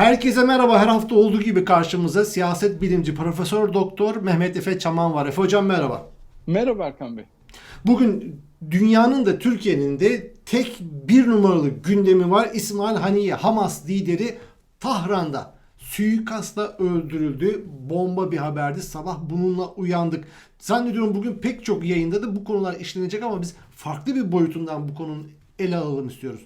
Herkese merhaba. Her hafta olduğu gibi karşımıza siyaset bilimci Profesör Doktor Mehmet Efe Çaman var. Efe hocam merhaba. Merhaba Erkan Bey. Bugün dünyanın da Türkiye'nin de tek bir numaralı gündemi var. İsmail Haniye Hamas lideri Tahran'da suikastla öldürüldü. Bomba bir haberdi. Sabah bununla uyandık. Zannediyorum bugün pek çok yayında da bu konular işlenecek ama biz farklı bir boyutundan bu konunun ele alalım istiyoruz.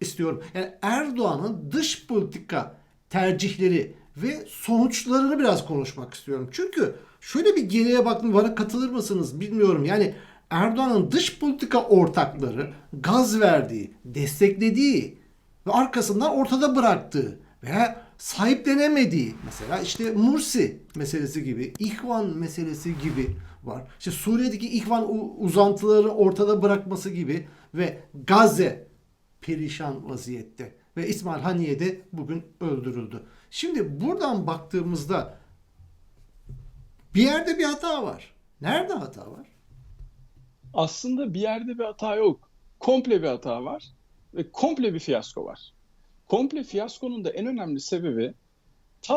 İstiyorum. Yani Erdoğan'ın dış politika tercihleri ve sonuçlarını biraz konuşmak istiyorum. Çünkü şöyle bir geriye baktım. Bana katılır mısınız bilmiyorum. Yani Erdoğan'ın dış politika ortakları gaz verdiği, desteklediği ve arkasından ortada bıraktığı veya sahiplenemediği mesela işte Mursi meselesi gibi, İhvan meselesi gibi var. İşte Suriye'deki İhvan uzantıları ortada bırakması gibi ve Gazze perişan vaziyette ve İsmail Haniye de bugün öldürüldü. Şimdi buradan baktığımızda bir yerde bir hata var. Nerede hata var? Aslında bir yerde bir hata yok. Komple bir hata var ve komple bir fiyasko var. Komple fiyaskonun da en önemli sebebi ta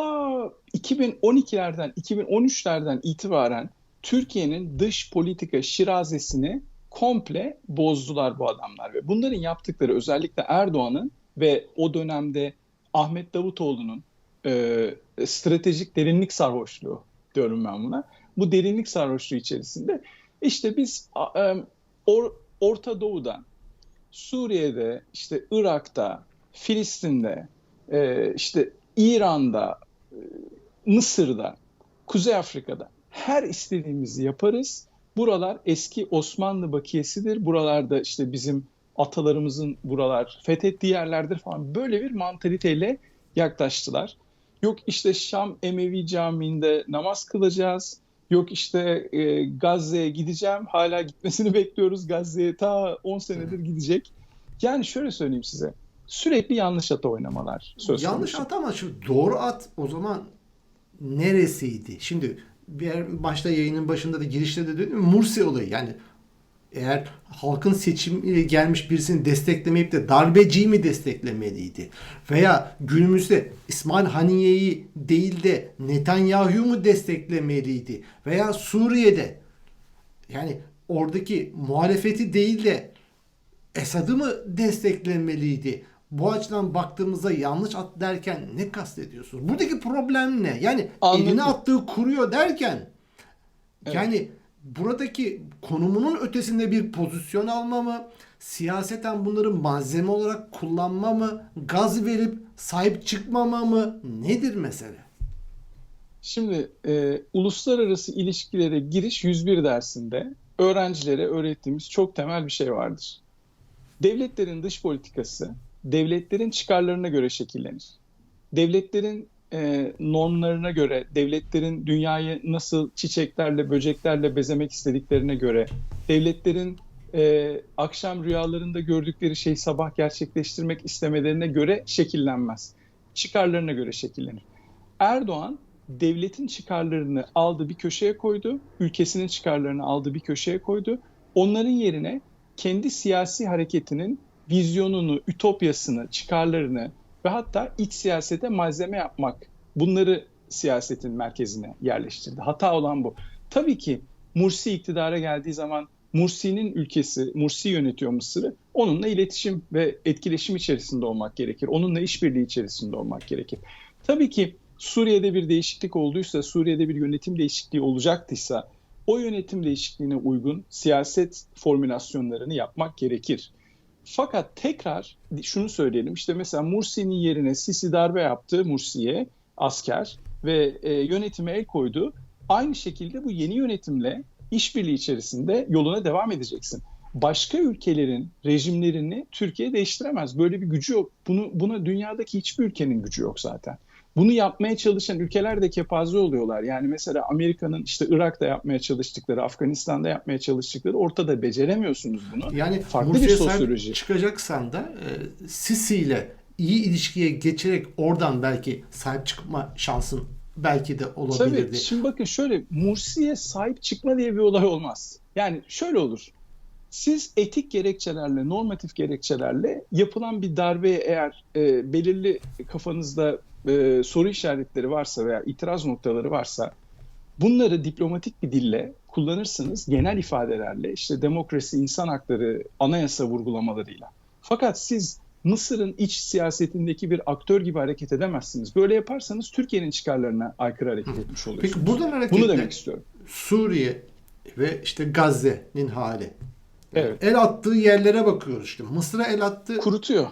2012'lerden, 2013'lerden itibaren Türkiye'nin dış politika şirazesini komple bozdular bu adamlar ve bunların yaptıkları özellikle Erdoğan'ın ve o dönemde Ahmet Davutoğlu'nun e, stratejik derinlik sarhoşluğu diyorum ben buna. Bu derinlik sarhoşluğu içerisinde işte biz e, Or- Orta Doğu'da, Suriye'de, işte Irak'ta, Filistin'de, e, işte İran'da, e, Mısır'da, Kuzey Afrika'da her istediğimizi yaparız. Buralar eski Osmanlı bakiyesidir. Buralarda işte bizim atalarımızın buralar fethettiği yerlerdir falan. Böyle bir mantaliteyle yaklaştılar. Yok işte Şam Emevi Camii'nde namaz kılacağız. Yok işte e, Gazze'ye gideceğim. Hala gitmesini bekliyoruz. Gazze'ye ta 10 senedir gidecek. Yani şöyle söyleyeyim size. Sürekli yanlış ata oynamalar söz Yanlış konusu. at ama şu doğru at o zaman neresiydi? Şimdi bir başta yayının başında da girişte de dedim Mursi olayı yani eğer halkın seçimiyle gelmiş birisini desteklemeyip de darbeciyi mi desteklemeliydi? Veya günümüzde İsmail Haniye'yi değil de Netanyahu'yu mu desteklemeliydi? Veya Suriye'de yani oradaki muhalefeti değil de Esad'ı mı desteklemeliydi? Bu açıdan baktığımızda yanlış at derken ne kastediyorsunuz? Buradaki problem ne? Yani Anladım. eline attığı kuruyor derken Evet. yani buradaki konumunun ötesinde bir pozisyon alma mı? Siyaseten bunları malzeme olarak kullanma mı? Gaz verip sahip çıkmama mı? Nedir mesele? Şimdi e, uluslararası ilişkilere giriş 101 dersinde öğrencilere öğrettiğimiz çok temel bir şey vardır. Devletlerin dış politikası devletlerin çıkarlarına göre şekillenir. Devletlerin e, normlarına göre, devletlerin dünyayı nasıl çiçeklerle, böceklerle bezemek istediklerine göre, devletlerin e, akşam rüyalarında gördükleri şeyi sabah gerçekleştirmek istemelerine göre şekillenmez. Çıkarlarına göre şekillenir. Erdoğan devletin çıkarlarını aldı bir köşeye koydu, ülkesinin çıkarlarını aldı bir köşeye koydu. Onların yerine kendi siyasi hareketinin vizyonunu, ütopyasını, çıkarlarını ve hatta iç siyasete malzeme yapmak bunları siyasetin merkezine yerleştirdi. Hata olan bu. Tabii ki Mursi iktidara geldiği zaman Mursi'nin ülkesi, Mursi yönetiyor Mısır'ı. Onunla iletişim ve etkileşim içerisinde olmak gerekir. Onunla işbirliği içerisinde olmak gerekir. Tabii ki Suriye'de bir değişiklik olduysa, Suriye'de bir yönetim değişikliği olacaktıysa o yönetim değişikliğine uygun siyaset formülasyonlarını yapmak gerekir. Fakat tekrar şunu söyleyelim. İşte mesela Mursi'nin yerine Sisi darbe yaptı Mursi'ye asker ve e, yönetime el koydu. Aynı şekilde bu yeni yönetimle işbirliği içerisinde yoluna devam edeceksin. Başka ülkelerin rejimlerini Türkiye değiştiremez. Böyle bir gücü yok. Bunu buna dünyadaki hiçbir ülkenin gücü yok zaten. Bunu yapmaya çalışan ülkeler de kepaze oluyorlar. Yani mesela Amerika'nın işte Irak'ta yapmaya çalıştıkları, Afganistan'da yapmaya çalıştıkları ortada beceremiyorsunuz bunu. Yani Farklı bir Mursi'ye sahip sosyoloji. çıkacaksan da e, Sisi ile iyi ilişkiye geçerek oradan belki sahip çıkma şansın belki de olabilirdi. Tabii şimdi bakın şöyle Mursi'ye sahip çıkma diye bir olay olmaz. Yani şöyle olur. Siz etik gerekçelerle, normatif gerekçelerle yapılan bir darbeye eğer e, belirli kafanızda e, soru işaretleri varsa veya itiraz noktaları varsa bunları diplomatik bir dille kullanırsınız genel ifadelerle işte demokrasi, insan hakları, anayasa vurgulamalarıyla. Fakat siz Mısır'ın iç siyasetindeki bir aktör gibi hareket edemezsiniz. Böyle yaparsanız Türkiye'nin çıkarlarına aykırı hareket etmiş oluyorsunuz. Peki buradan hareketle Bunu demek istiyorum. Suriye ve işte Gazze'nin hali. Evet. El attığı yerlere bakıyoruz işte. Mısır'a el attı, Kurutuyor.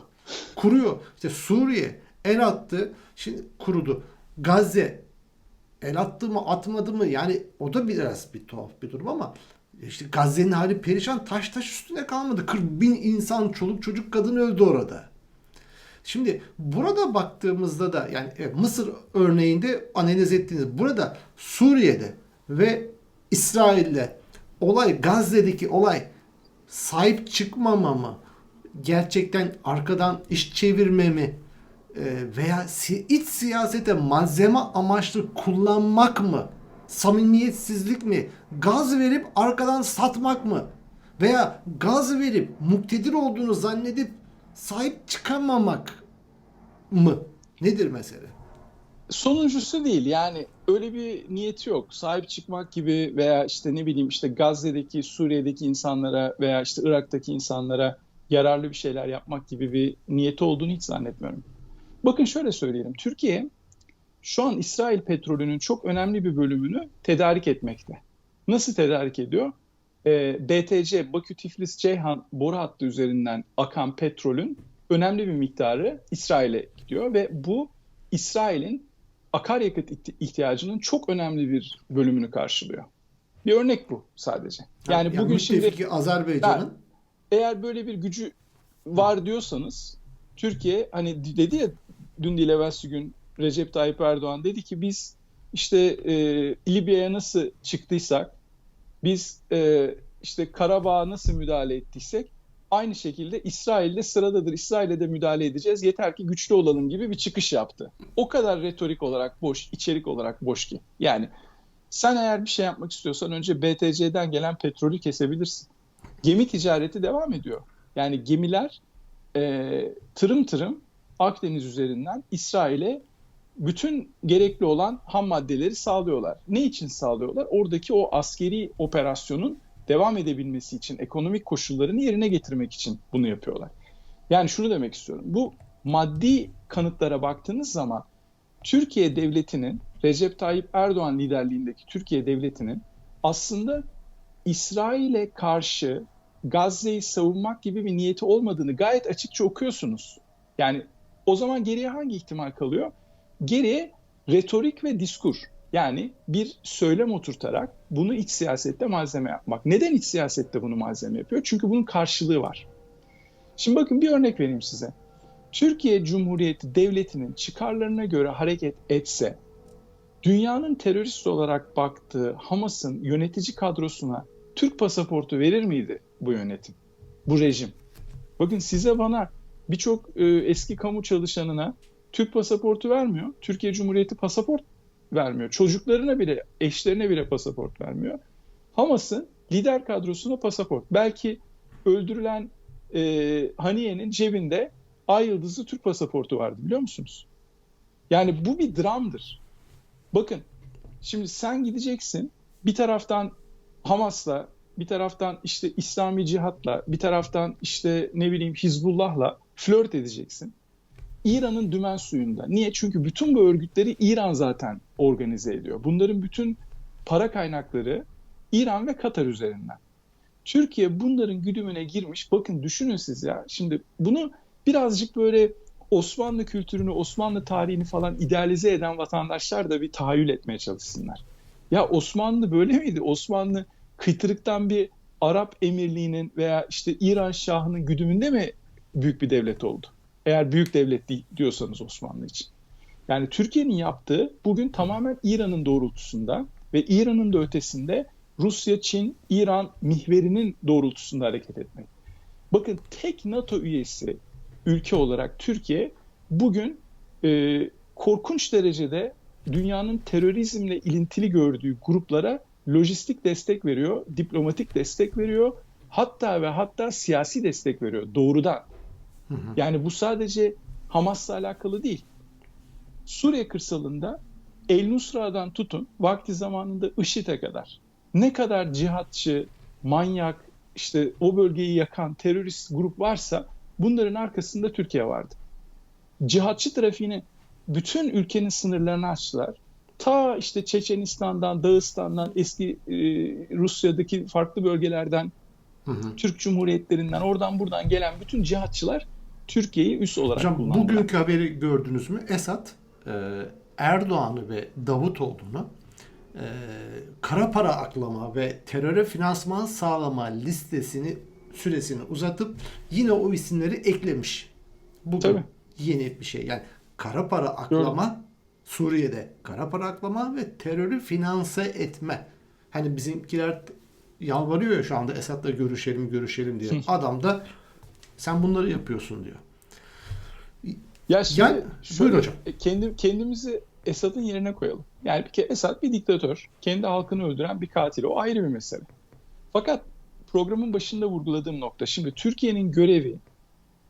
kuruyor. İşte Suriye el attı, şimdi kurudu. Gazze el attı mı atmadı mı yani o da biraz bir tuhaf bir durum ama işte Gazze'nin hali perişan taş taş üstüne kalmadı. 40 bin insan çoluk çocuk kadın öldü orada. Şimdi burada baktığımızda da yani Mısır örneğinde analiz ettiğiniz burada Suriye'de ve İsrail'de olay Gazze'deki olay sahip çıkmama mı gerçekten arkadan iş çevirme mi veya si- iç siyasete malzeme amaçlı kullanmak mı samimiyetsizlik mi gaz verip arkadan satmak mı veya gaz verip muktedir olduğunu zannedip sahip çıkamamak mı nedir mesele? Sonuncusu değil yani öyle bir niyeti yok. Sahip çıkmak gibi veya işte ne bileyim işte Gazze'deki, Suriye'deki insanlara veya işte Irak'taki insanlara yararlı bir şeyler yapmak gibi bir niyeti olduğunu hiç zannetmiyorum. Bakın şöyle söyleyelim. Türkiye şu an İsrail petrolünün çok önemli bir bölümünü tedarik etmekte. Nasıl tedarik ediyor? Ee, BTC, Bakü Tiflis Ceyhan boru hattı üzerinden akan petrolün önemli bir miktarı İsrail'e gidiyor ve bu İsrail'in akaryakıt ihti- ihtiyacının çok önemli bir bölümünü karşılıyor. Bir örnek bu sadece. Yani bugün şimdi müttefiki Azerbaycan'ın eğer böyle bir gücü var diyorsanız Türkiye hani dedi ya dün değil evvelsi gün Recep Tayyip Erdoğan dedi ki biz işte e, Libya'ya nasıl çıktıysak biz e, işte Karabağ'a nasıl müdahale ettiysek aynı şekilde İsrail'de sıradadır. İsrail'e de müdahale edeceğiz. Yeter ki güçlü olalım gibi bir çıkış yaptı. O kadar retorik olarak boş, içerik olarak boş ki. Yani sen eğer bir şey yapmak istiyorsan önce BTC'den gelen petrolü kesebilirsin. Gemi ticareti devam ediyor. Yani gemiler e, tırım tırım Akdeniz üzerinden İsrail'e bütün gerekli olan ham maddeleri sağlıyorlar. Ne için sağlıyorlar? Oradaki o askeri operasyonun devam edebilmesi için, ekonomik koşullarını yerine getirmek için bunu yapıyorlar. Yani şunu demek istiyorum. Bu maddi kanıtlara baktığınız zaman Türkiye devletinin, Recep Tayyip Erdoğan liderliğindeki Türkiye devletinin aslında İsrail'e karşı Gazze'yi savunmak gibi bir niyeti olmadığını gayet açıkça okuyorsunuz. Yani o zaman geriye hangi ihtimal kalıyor? Geriye retorik ve diskur. Yani bir söylem oturtarak bunu iç siyasette malzeme yapmak. Neden iç siyasette bunu malzeme yapıyor? Çünkü bunun karşılığı var. Şimdi bakın bir örnek vereyim size. Türkiye Cumhuriyeti Devleti'nin çıkarlarına göre hareket etse, dünyanın terörist olarak baktığı Hamas'ın yönetici kadrosuna Türk pasaportu verir miydi bu yönetim, bu rejim? Bakın size bana birçok e, eski kamu çalışanına Türk pasaportu vermiyor. Türkiye Cumhuriyeti pasaport vermiyor. Çocuklarına bile, eşlerine bile pasaport vermiyor. Hamas'ın lider kadrosuna pasaport. Belki öldürülen e, Haniye'nin cebinde ay yıldızlı Türk pasaportu vardı biliyor musunuz? Yani bu bir dramdır. Bakın şimdi sen gideceksin bir taraftan Hamas'la bir taraftan işte İslami cihatla bir taraftan işte ne bileyim Hizbullah'la flört edeceksin. İran'ın dümen suyunda. Niye? Çünkü bütün bu örgütleri İran zaten organize ediyor. Bunların bütün para kaynakları İran ve Katar üzerinden. Türkiye bunların güdümüne girmiş. Bakın düşünün siz ya. Şimdi bunu birazcık böyle Osmanlı kültürünü, Osmanlı tarihini falan idealize eden vatandaşlar da bir tahayyül etmeye çalışsınlar. Ya Osmanlı böyle miydi? Osmanlı kıytırıktan bir Arap emirliğinin veya işte İran şahının güdümünde mi büyük bir devlet oldu? Eğer büyük devlet diyorsanız Osmanlı için. Yani Türkiye'nin yaptığı bugün tamamen İran'ın doğrultusunda ve İran'ın da ötesinde Rusya, Çin, İran mihverinin doğrultusunda hareket etmek. Bakın tek NATO üyesi ülke olarak Türkiye bugün e, korkunç derecede dünyanın terörizmle ilintili gördüğü gruplara lojistik destek veriyor, diplomatik destek veriyor, hatta ve hatta siyasi destek veriyor doğrudan. Yani bu sadece Hamas'la alakalı değil. Suriye kırsalında El Nusra'dan tutun vakti zamanında IŞİD'e kadar ne kadar cihatçı, manyak, işte o bölgeyi yakan terörist grup varsa bunların arkasında Türkiye vardı. Cihatçı trafiğini bütün ülkenin sınırlarını açtılar. Ta işte Çeçenistan'dan, Dağıstan'dan, eski e, Rusya'daki farklı bölgelerden, Hı hı. Türk Cumhuriyetlerinden, oradan buradan gelen bütün cihatçılar Türkiye'yi üs olarak Hocam kullandılar. bugünkü haberi gördünüz mü? Esad e, Erdoğan'ı ve Davutoğlu'nu e, kara para aklama ve teröre finansman sağlama listesini süresini uzatıp yine o isimleri eklemiş. Tabii. yeni bir şey. Yani kara para aklama Suriye'de kara para aklama ve terörü finanse etme. Hani bizimkiler yalvarıyor ya şu anda Esad'la görüşelim görüşelim diye. Adam da sen bunları yapıyorsun diyor. Ya şimdi Yani- şöyle, hocam. Kendi, kendimizi Esad'ın yerine koyalım. Yani bir kere Esad bir diktatör. Kendi halkını öldüren bir katil. O ayrı bir mesele. Fakat programın başında vurguladığım nokta şimdi Türkiye'nin görevi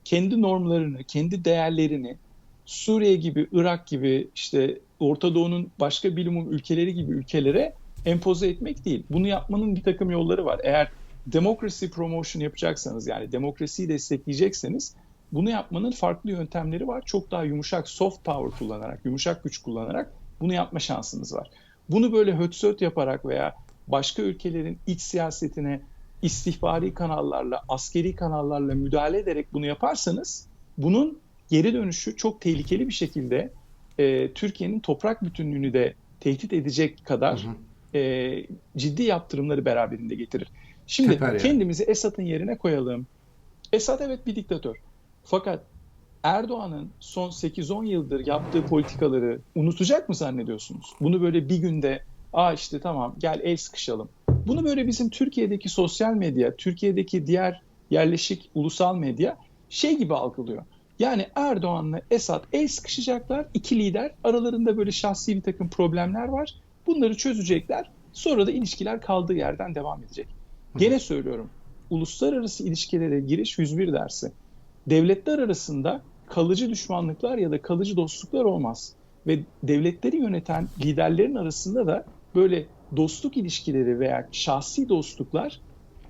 kendi normlarını, kendi değerlerini Suriye gibi, Irak gibi işte Orta Doğu'nun başka bilimum ülkeleri gibi ülkelere empoze etmek değil. Bunu yapmanın bir takım yolları var. Eğer democracy promotion yapacaksanız yani demokrasiyi destekleyecekseniz bunu yapmanın farklı yöntemleri var. Çok daha yumuşak soft power kullanarak, yumuşak güç kullanarak bunu yapma şansınız var. Bunu böyle hötsöt yaparak veya başka ülkelerin iç siyasetine istihbari kanallarla, askeri kanallarla müdahale ederek bunu yaparsanız bunun geri dönüşü çok tehlikeli bir şekilde e, Türkiye'nin toprak bütünlüğünü de tehdit edecek kadar Hı hı. e, ciddi yaptırımları beraberinde getirir. Şimdi Teper yani. kendimizi Esad'ın yerine koyalım. Esad evet bir diktatör. Fakat Erdoğan'ın son 8-10 yıldır yaptığı politikaları unutacak mı zannediyorsunuz? Bunu böyle bir günde aa işte tamam gel el sıkışalım. Bunu böyle bizim Türkiye'deki sosyal medya, Türkiye'deki diğer yerleşik ulusal medya şey gibi algılıyor. Yani Erdoğan'la Esad el sıkışacaklar. iki lider aralarında böyle şahsi bir takım problemler var. Bunları çözecekler. Sonra da ilişkiler kaldığı yerden devam edecek. Gene söylüyorum. Uluslararası ilişkilere giriş 101 dersi. Devletler arasında kalıcı düşmanlıklar ya da kalıcı dostluklar olmaz. Ve devletleri yöneten liderlerin arasında da böyle dostluk ilişkileri veya şahsi dostluklar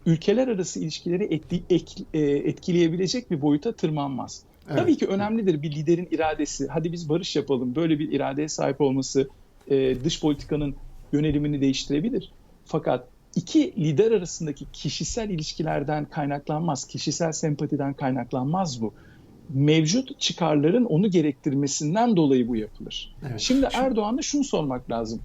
ülkeler arası ilişkileri etki- ek- e, etkileyebilecek bir boyuta tırmanmaz. Evet. Tabii ki önemlidir bir liderin iradesi. Hadi biz barış yapalım. Böyle bir iradeye sahip olması e, dış politikanın yönelimini değiştirebilir. Fakat iki lider arasındaki kişisel ilişkilerden kaynaklanmaz, kişisel sempatiden kaynaklanmaz bu. Mevcut çıkarların onu gerektirmesinden dolayı bu yapılır. Evet. Şimdi Erdoğan'a şunu sormak lazım.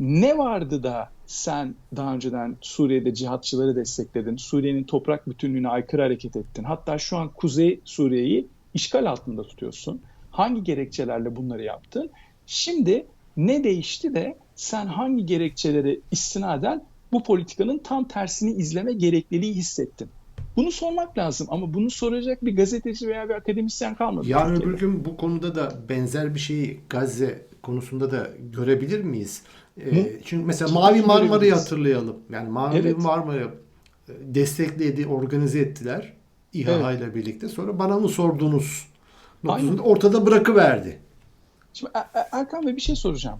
Ne vardı da sen daha önceden Suriye'de cihatçıları destekledin, Suriye'nin toprak bütünlüğüne aykırı hareket ettin. Hatta şu an Kuzey Suriye'yi işgal altında tutuyorsun. Hangi gerekçelerle bunları yaptın? Şimdi ne değişti de sen hangi gerekçelere istinaden bu politikanın tam tersini izleme gerekliliği hissettin? Bunu sormak lazım ama bunu soracak bir gazeteci veya bir akademisyen kalmadı. Yarın öbür gün bu konuda da benzer bir şeyi Gazze konusunda da görebilir miyiz? Ee, çünkü mesela Tabii Mavi Marmara'yı hatırlayalım. Yani Mavi Evet. Marmara e, destekledi, organize ettiler İHA ile birlikte. Sonra bana mı sordunuz? noktasında ortada bırakıverdi. Şimdi Er- Er- Erkan Bey bir şey soracağım.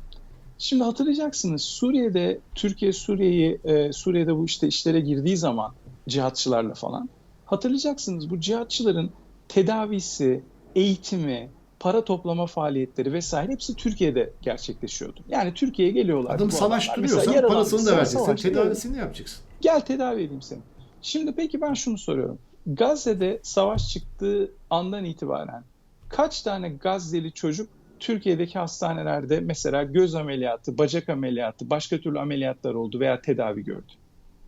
Şimdi hatırlayacaksınız Suriye'de Türkiye Suriye'yi e, Suriye'de bu işte işlere girdiği zaman cihatçılarla falan hatırlayacaksınız bu cihatçıların tedavisi, eğitimi, para toplama faaliyetleri vesaire hepsi Türkiye'de gerçekleşiyordu. Yani Türkiye'ye geliyorlar. Adam savaş duruyorsa parasını da vereceksin, tedavisini yapacaksın. Gel tedavi edeyim seni. Şimdi peki ben şunu soruyorum. Gazze'de savaş çıktığı andan itibaren kaç tane Gazze'li çocuk Türkiye'deki hastanelerde mesela göz ameliyatı, bacak ameliyatı, başka türlü ameliyatlar oldu veya tedavi gördü?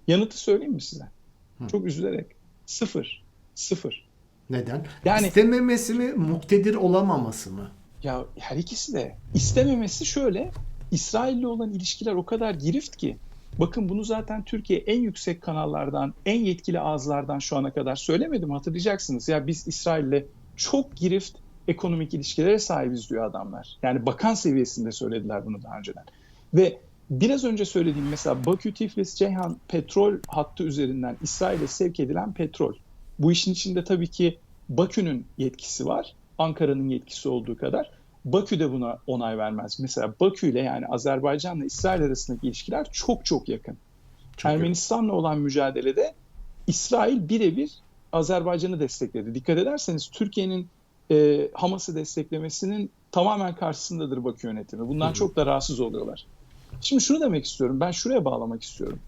Yanıtı söyleyeyim mi size? Hı. Çok üzülerek. Sıfır. Sıfır. Neden? Yani- İstememesi mi, muktedir olamaması mı? Ya her ikisi de. İstememesi şöyle. İsrail'le olan ilişkiler o kadar girift ki. Bakın bunu zaten Türkiye en yüksek kanallardan, en yetkili ağızlardan şu ana kadar söylemedim hatırlayacaksınız. Ya biz İsrail'le çok girift ekonomik ilişkilere sahibiz diyor adamlar. Yani bakan seviyesinde söylediler bunu daha önceden. Ve biraz önce söylediğim mesela Bakü, Tiflis, Ceyhan petrol hattı üzerinden İsrail'e sevk edilen petrol. Bu işin içinde tabii ki Bakü'nün yetkisi var. Ankara'nın yetkisi olduğu kadar. Bakü de buna onay vermez. Mesela Bakü ile yani Azerbaycan'la İsrail arasındaki ilişkiler çok çok yakın. Çok Ermenistan'la olan mücadelede İsrail birebir Azerbaycan'ı destekledi. Dikkat ederseniz Türkiye'nin e, Hamas'ı desteklemesinin tamamen karşısındadır Bakü yönetimi. Bundan çok da rahatsız oluyorlar. Şimdi şunu demek istiyorum. Ben şuraya bağlamak istiyorum.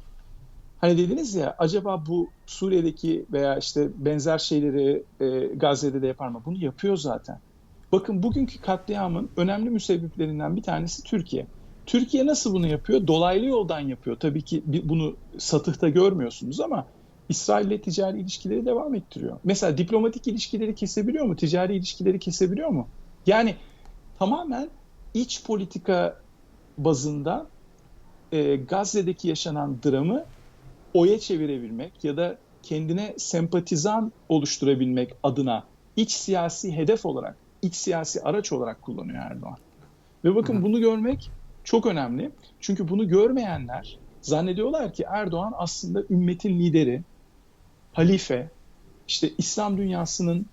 Hani dediniz ya acaba bu Suriye'deki veya işte benzer şeyleri e, Gazze'de de yapar mı? Bunu yapıyor zaten. Bakın bugünkü katliamın önemli müsebbiplerinden bir tanesi Türkiye. Türkiye nasıl bunu yapıyor? Dolaylı yoldan yapıyor. Tabii ki bunu satıhta görmüyorsunuz ama İsrail ile ticari ilişkileri devam ettiriyor. Mesela diplomatik ilişkileri kesebiliyor mu? Ticari ilişkileri kesebiliyor mu? Yani tamamen iç politika bazında e, Gazze'deki yaşanan dramı oya çevirebilmek ya da kendine sempatizan oluşturabilmek adına iç siyasi hedef olarak, iç siyasi araç olarak kullanıyor Erdoğan. Ve bakın Hı bunu görmek çok önemli. Çünkü bunu görmeyenler zannediyorlar ki Erdoğan aslında ümmetin lideri, halife, işte İslam dünyasının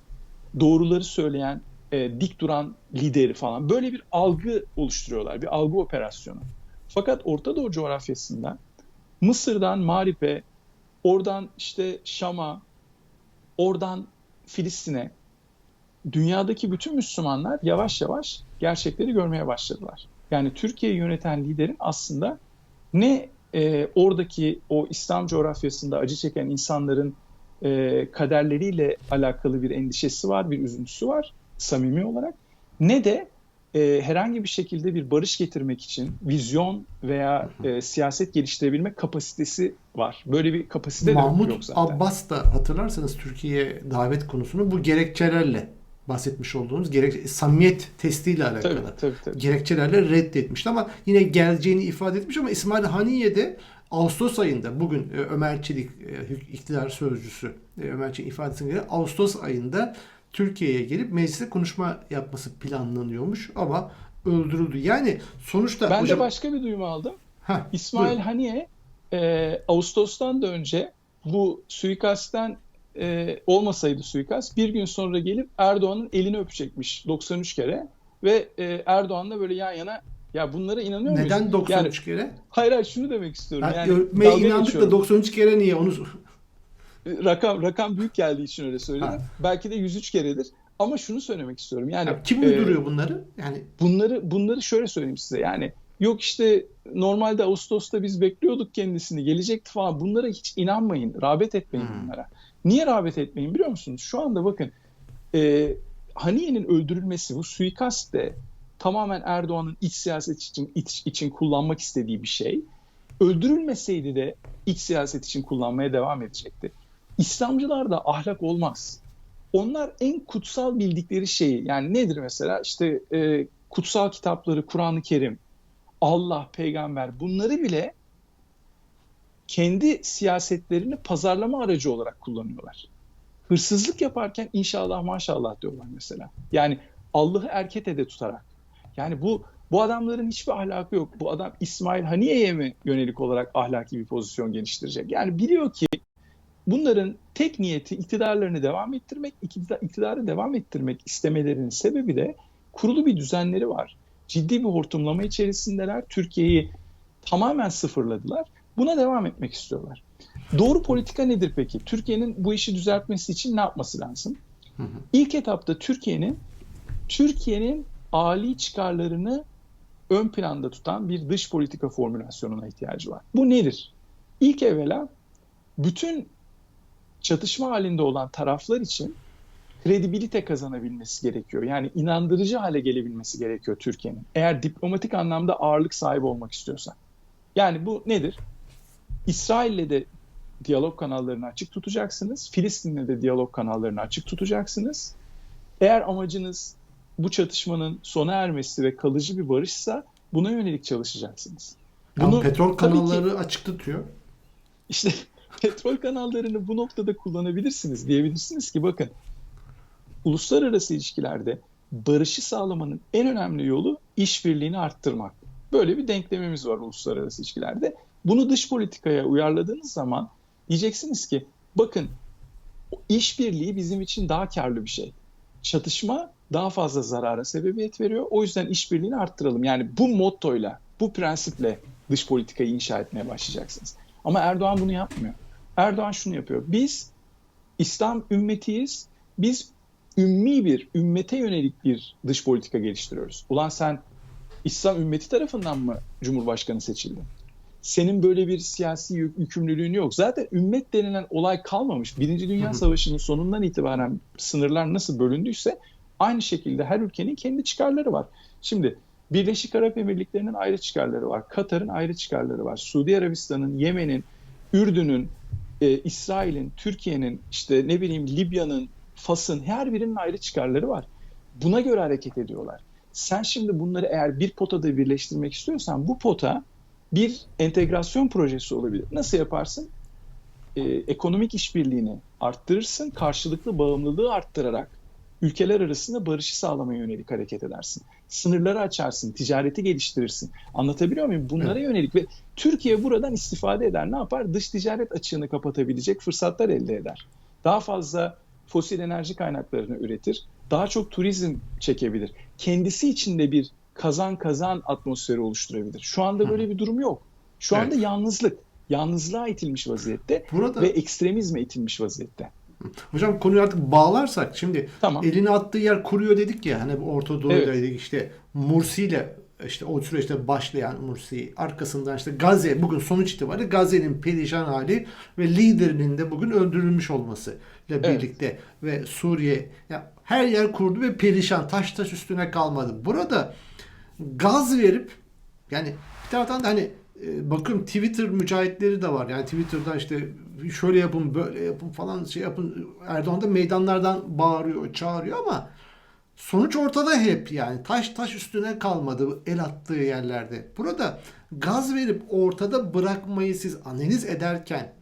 doğruları söyleyen, e, dik duran lideri falan. Böyle bir algı oluşturuyorlar, bir algı operasyonu. Fakat Orta Doğu coğrafyasında Mısır'dan Marip'e, oradan işte Şam'a, oradan Filistin'e dünyadaki bütün Müslümanlar yavaş yavaş gerçekleri görmeye başladılar. Yani Türkiye'yi yöneten liderin aslında ne e, oradaki o İslam coğrafyasında acı çeken insanların e, kaderleriyle alakalı bir endişesi var, bir üzüntüsü var samimi olarak. Ne de e, herhangi bir şekilde bir barış getirmek için vizyon veya e, siyaset geliştirebilmek kapasitesi var. Böyle bir kapasite de Mahmut yok zaten. Abbas da hatırlarsanız Türkiye'ye davet konusunu bu gerekçelerle bahsetmiş olduğumuz gerek samimiyet testiyle alakalı. Tabii, tabii, tabii. Gerekçelerle reddetmişti ama yine geleceğini ifade etmiş ama İsmail Haniye de Ağustos ayında bugün e, Ömer Çelik e, iktidar sözcüsü e, Ömer Çelik ifadesine göre Ağustos ayında Türkiye'ye gelip mecliste konuşma yapması planlanıyormuş ama öldürüldü. Yani sonuçta Ben hocam de başka bir duyum aldım. Heh, İsmail buyurun. Haniye e, Ağustos'tan da önce bu suikastten e, olmasaydı suikast bir gün sonra gelip Erdoğan'ın elini öpecekmiş 93 kere ve e, Erdoğan'la böyle yan yana ya bunlara inanıyor muyuz? neden Yani 93 kere? hayır hayır şunu demek istiyorum. Yani, Yani öpmeye inandık da geçiyorum. 93 kere niye onu rakam rakam büyük geldiği için öyle söyledim. Ha. Belki de 103 keredir. Ama şunu söylemek istiyorum. Yani Ya kim e, uyduruyor bunları? Yani bunları bunları şöyle söyleyeyim size. Yani yok işte normalde Ağustos'ta biz bekliyorduk kendisini gelecekti falan. Bunlara hiç inanmayın. Rağbet etmeyin Hmm. bunlara. Niye rağbet etmeyin biliyor musunuz? Şu anda bakın e, Haniye'nin öldürülmesi bu suikast de tamamen Erdoğan'ın iç siyaset için, iç, için kullanmak istediği bir şey. Öldürülmeseydi de iç siyaset için kullanmaya devam edecekti. İslamcılarda ahlak olmaz. Onlar en kutsal bildikleri şeyi yani nedir mesela işte e, kutsal kitapları Kur'an-ı Kerim, Allah, peygamber bunları bile kendi siyasetlerini pazarlama aracı olarak kullanıyorlar. Hırsızlık yaparken inşallah maşallah diyorlar mesela. Yani Allah'ı erketede tutarak. Yani bu bu adamların hiçbir ahlakı yok. Bu adam İsmail Haniye'ye mi yönelik olarak ahlaki bir pozisyon geliştirecek? Yani biliyor ki bunların tek niyeti iktidarlarını devam ettirmek, iktidar, iktidarı devam ettirmek istemelerinin sebebi de kurulu bir düzenleri var. Ciddi bir hortumlama içerisindeler. Türkiye'yi tamamen sıfırladılar. Buna devam etmek istiyorlar. Doğru politika nedir peki? Türkiye'nin bu işi düzeltmesi için ne yapması lazım? Hı hı. İlk etapta Türkiye'nin Türkiye'nin âli çıkarlarını ön planda tutan bir dış politika formülasyonuna ihtiyacı var. Bu nedir? İlk evvela bütün çatışma halinde olan taraflar için kredibilite kazanabilmesi gerekiyor. Yani inandırıcı hale gelebilmesi gerekiyor Türkiye'nin. Eğer diplomatik anlamda ağırlık sahibi olmak istiyorsa. Yani bu nedir? İsrail'le de diyalog kanallarını açık tutacaksınız. Filistin'le de diyalog kanallarını açık tutacaksınız. Eğer amacınız bu çatışmanın sona ermesi ve kalıcı bir barışsa buna yönelik çalışacaksınız. Bunu petrol tabii ki- kanalları açık tutuyor. İşte petrol kanallarını bu noktada kullanabilirsiniz. Diyebilirsiniz ki bakın uluslararası ilişkilerde barışı sağlamanın en önemli yolu işbirliğini arttırmak. Böyle bir denklemimiz var uluslararası ilişkilerde. Bunu dış politikaya uyarladığınız zaman diyeceksiniz ki bakın işbirliği bizim için daha karlı bir şey. Çatışma daha fazla zarara sebebiyet veriyor. O yüzden işbirliğini arttıralım. Yani bu mottoyla, bu prensiple dış politikayı inşa etmeye başlayacaksınız. Ama Erdoğan bunu yapmıyor. Erdoğan şunu yapıyor. Biz İslam ümmetiyiz. Biz ümmi bir, ümmete yönelik bir dış politika geliştiriyoruz. Ulan sen İslam ümmeti tarafından mı Cumhurbaşkanı seçildin? Senin böyle bir siyasi yükümlülüğün yok. Zaten ümmet denilen olay kalmamış. Birinci Dünya Savaşı'nın sonundan itibaren sınırlar nasıl bölündüyse aynı şekilde her ülkenin kendi çıkarları var. Şimdi Birleşik Arap Emirlikleri'nin ayrı çıkarları var. Katar'ın ayrı çıkarları var. Suudi Arabistan'ın, Yemen'in, Ürdün'ün, e, İsrail'in, Türkiye'nin, işte ne bileyim Libya'nın, Fas'ın her birinin ayrı çıkarları var. Buna göre hareket ediyorlar. Sen şimdi bunları eğer bir potada birleştirmek istiyorsan bu pota bir entegrasyon projesi olabilir. Nasıl yaparsın? Ee, ekonomik işbirliğini arttırırsın, karşılıklı bağımlılığı arttırarak ülkeler arasında barışı sağlamaya yönelik hareket edersin. Sınırları açarsın, ticareti geliştirirsin. Anlatabiliyor muyum? Bunlara evet. yönelik ve Türkiye buradan istifade eder. Ne yapar? Dış ticaret açığını kapatabilecek fırsatlar elde eder. Daha fazla fosil enerji kaynaklarını üretir. Daha çok turizm çekebilir. Kendisi içinde bir kazan kazan atmosferi oluşturabilir. Şu anda böyle bir durum yok. Şu evet. anda yalnızlık, yalnızlığa itilmiş vaziyette Burada... ve ekstremizme itilmiş vaziyette. Hocam konuyu artık bağlarsak şimdi tamam. elini attığı yer kuruyor dedik ya hani Orta Doğu'daydık evet. işte Mursi ile işte o süreçte başlayan Mursi arkasından işte Gazze bugün sonuç itibariyle Gazze'nin perişan hali ve liderinin de bugün öldürülmüş olması ile birlikte evet. ve Suriye ya her yer kurdu ve perişan taş taş üstüne kalmadı. Burada gaz verip yani bir taraftan da hani e, bakın Twitter mücahitleri de var. Yani Twitter'da işte şöyle yapın böyle yapın falan şey yapın. Erdoğan da meydanlardan bağırıyor, çağırıyor ama sonuç ortada hep yani. Taş taş üstüne kalmadı el attığı yerlerde. Burada gaz verip ortada bırakmayı siz analiz ederken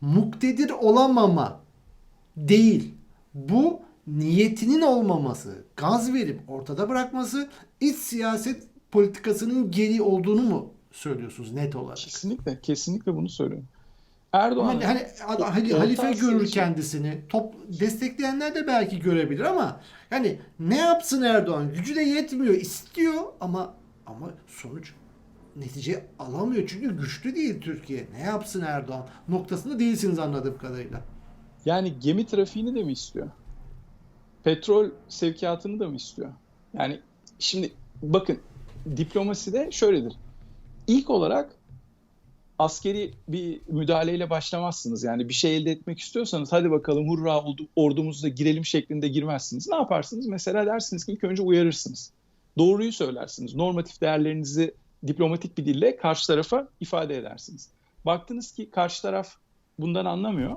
muktedir olamama değil. Bu niyetinin olmaması, gaz verip ortada bırakması iç siyaset politikasının geri olduğunu mu söylüyorsunuz net olarak? Kesinlikle, kesinlikle bunu söylüyorum. Erdoğan hani, hani, hani halife görür kendisini. Top destekleyenler de belki görebilir ama yani ne yapsın Erdoğan? Gücü de yetmiyor, istiyor ama ama sonuç netice alamıyor. Çünkü güçlü değil Türkiye. Ne yapsın Erdoğan? Noktasında değilsiniz anladığım kadarıyla. Yani gemi trafiğini de mi istiyor? Petrol sevkiyatını da mı istiyor? Yani şimdi bakın diplomasi de şöyledir. İlk olarak askeri bir müdahaleyle başlamazsınız. Yani bir şey elde etmek istiyorsanız hadi bakalım hurra ordumuzda girelim şeklinde girmezsiniz. Ne yaparsınız? Mesela dersiniz ki ilk önce uyarırsınız. Doğruyu söylersiniz. Normatif değerlerinizi diplomatik bir dille karşı tarafa ifade edersiniz. Baktınız ki karşı taraf bundan anlamıyor.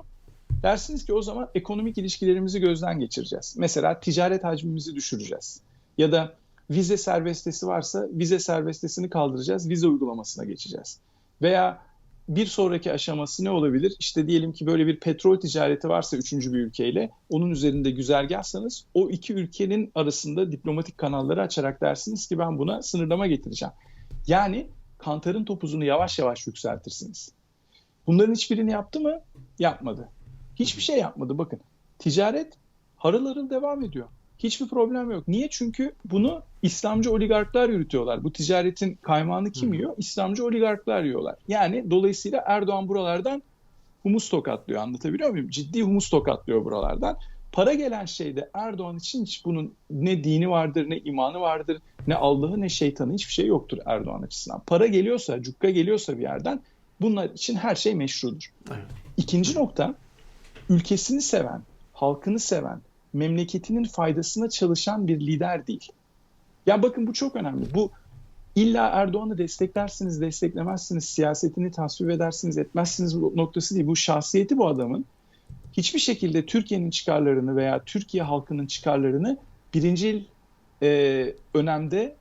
Dersiniz ki o zaman ekonomik ilişkilerimizi gözden geçireceğiz. Mesela ticaret hacmimizi düşüreceğiz. Ya da vize serbestesi varsa vize serbestesini kaldıracağız, vize uygulamasına geçeceğiz. Veya bir sonraki aşaması ne olabilir? İşte diyelim ki böyle bir petrol ticareti varsa üçüncü bir ülkeyle onun üzerinde güzergahsanız o iki ülkenin arasında diplomatik kanalları açarak dersiniz ki ben buna sınırlama getireceğim. Yani kantarın topuzunu yavaş yavaş yükseltirsiniz. Bunların hiçbirini yaptı mı? Yapmadı. Hiçbir şey yapmadı bakın. Ticaret harıl harıl devam ediyor. Hiçbir problem yok. Niye? Çünkü bunu İslamcı oligarklar yürütüyorlar. Bu ticaretin kaymağını kim yiyor? İslamcı oligarklar yiyorlar. Yani dolayısıyla Erdoğan buralardan humus tokatlıyor. Anlatabiliyor muyum? Ciddi humus tokatlıyor buralardan. Para gelen şeyde Erdoğan için hiç bunun ne dini vardır, ne imanı vardır, ne Allah'ı ne şeytanı hiçbir şey yoktur Erdoğan açısından. Para geliyorsa, cukka geliyorsa bir yerden bunlar için her şey meşrudur. İkinci nokta ülkesini seven, halkını seven, memleketinin faydasına çalışan bir lider değil. Ya bakın bu çok önemli. Bu illa Erdoğan'ı desteklersiniz, desteklemezsiniz, siyasetini tasvip edersiniz, etmezsiniz noktası değil. Bu şahsiyeti bu adamın hiçbir şekilde Türkiye'nin çıkarlarını veya Türkiye halkının çıkarlarını birincil e, önemde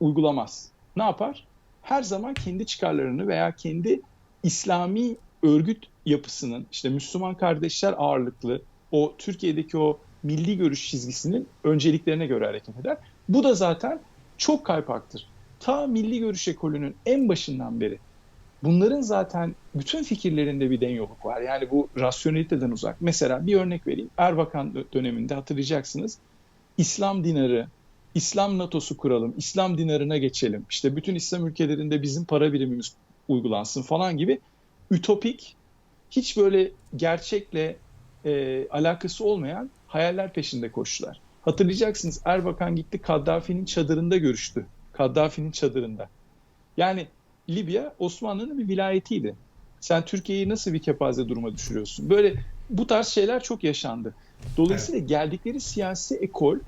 uygulamaz. Ne yapar? Her zaman kendi çıkarlarını veya kendi İslami örgüt yapısının işte Müslüman kardeşler ağırlıklı o Türkiye'deki o milli görüş çizgisinin önceliklerine göre hareket eder. Bu da zaten çok kaypaktır. Ta milli görüş ekolünün en başından beri bunların zaten bütün fikirlerinde bir denyoluk var. Yani bu rasyoneliteden uzak. Mesela bir örnek vereyim. Erbakan döneminde hatırlayacaksınız. İslam dinarı, İslam NATO'su kuralım, İslam dinarına geçelim. İşte bütün İslam ülkelerinde bizim para birimimiz uygulansın falan gibi ütopik, hiç böyle gerçekle e, alakası olmayan hayaller peşinde koştular. Hatırlayacaksınız Erbakan gitti Kaddafi'nin çadırında görüştü. Kaddafi'nin çadırında. Yani Libya Osmanlı'nın bir vilayetiydi. Sen Türkiye'yi nasıl bir kepaze duruma düşürüyorsun? Böyle bu tarz şeyler çok yaşandı. Dolayısıyla geldikleri siyasi ekol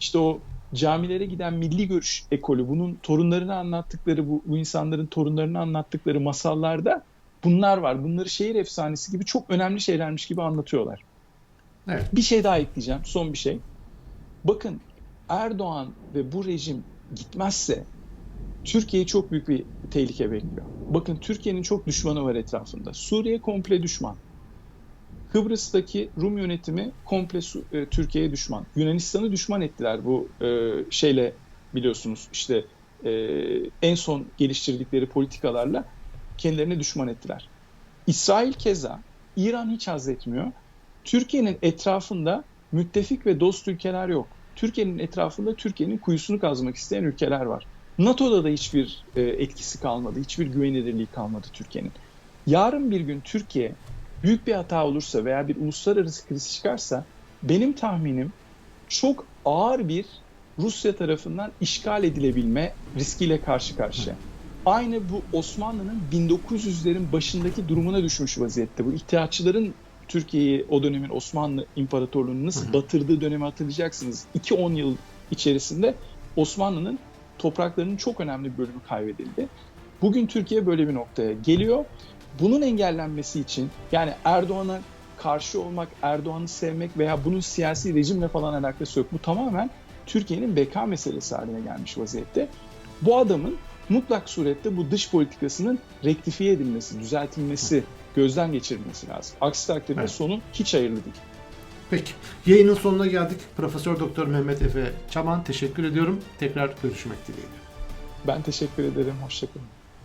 işte o camilere giden milli görüş ekolü bunun torunlarını anlattıkları bu, bu insanların torunlarını anlattıkları masallarda bunlar var. Bunları şehir efsanesi gibi çok önemli şeylermiş gibi anlatıyorlar. Evet. Bir şey daha ekleyeceğim. Son bir şey. Bakın Erdoğan ve bu rejim gitmezse Türkiye'yi çok büyük bir tehlike bekliyor. Bakın Türkiye'nin çok düşmanı var etrafında. Suriye komple düşman. Kıbrıs'taki Rum yönetimi komple e, Türkiye'ye düşman. Yunanistan'ı düşman ettiler bu e, şeyle biliyorsunuz işte e, en son geliştirdikleri politikalarla kendilerine düşman ettiler. İsrail keza, İran hiç haz etmiyor. Türkiye'nin etrafında müttefik ve dost ülkeler yok. Türkiye'nin etrafında Türkiye'nin kuyusunu kazmak isteyen ülkeler var. NATO'da da hiçbir e, etkisi kalmadı, hiçbir güvenilirliği kalmadı Türkiye'nin. Yarın bir gün Türkiye büyük bir hata olursa veya bir uluslararası kriz çıkarsa benim tahminim çok ağır bir Rusya tarafından işgal edilebilme riskiyle karşı karşıya. Aynı bu Osmanlı'nın 1900'lerin başındaki durumuna düşmüş vaziyette. Bu ihtiyaççıların Türkiye'yi o dönemin Osmanlı İmparatorluğu'nu nasıl Hı hı. batırdığı dönemi hatırlayacaksınız. 2-10 yıl içerisinde Osmanlı'nın topraklarının çok önemli bir bölümü kaybedildi. Bugün Türkiye böyle bir noktaya geliyor. Bunun engellenmesi için yani Erdoğan'a karşı olmak, Erdoğan'ı sevmek veya bunun siyasi rejimle falan alakası yok. Bu tamamen Türkiye'nin beka meselesi haline gelmiş vaziyette. Bu adamın mutlak surette bu dış politikasının rektifiye edilmesi, düzeltilmesi, gözden geçirilmesi lazım. Aksi takdirde Evet. sonu hiç hayırlı değil. Peki. Yayının sonuna geldik. Profesör Doktor Mehmet Efe Çaman teşekkür ediyorum. Tekrar görüşmek dileğiyle. Ben teşekkür ederim. Hoşçakalın.